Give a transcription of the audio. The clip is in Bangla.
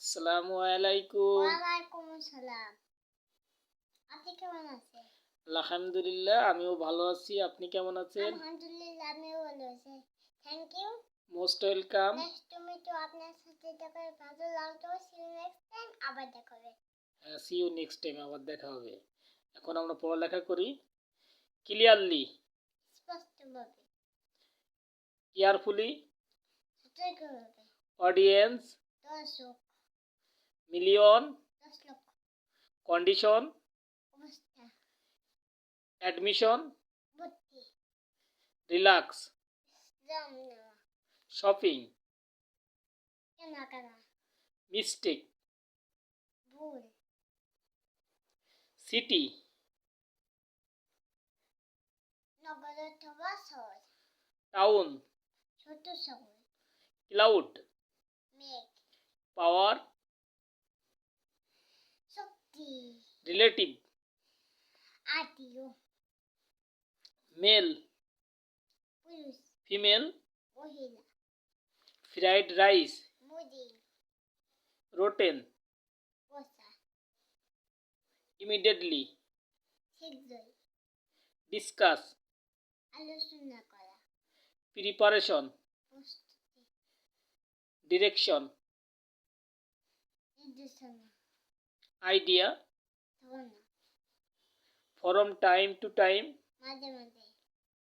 আসসালামু আলাইকুম। ওয়ালাইকুম আসসালাম। আপনি কেমন আছেন? আলহামদুলিল্লাহ আমিও ভালো আছি। আপনি কেমন আছেন? আলহামদুলিল্লাহ আমিও ভালো আছি। Thank you most welcome next তুমি তো আপনার সাথে দেখা ভালো লাগতো সি ইউ নেক্সট টাইম আবার দেখা হবে। সি ইউ নেক্সট টাইম আবার দেখা হবে। এখন আমরা পড়ালেখা করি। ক্লিয়ারলি স্পষ্টভাবে। কেয়ারফুলি অডিয়েন্স দর্শক। Million condition admission relax shopping mistake city town ছোট শহর ক্লাউড পাওয়ার রিলেটিভ আত্মীয় মেল পুরুষ ফিমেল মহিলা ফ্রাইড রাইস মুদি রোটেন বসা ইমিডিয়েটলি শীঘ্রই ডিসকাস আলোচনা করা প্রিপারেশন ডিরেকশন নির্দেশনা আইডিয়া ধারণা ফরম টাইম টু টাইম মাঝে মাঝে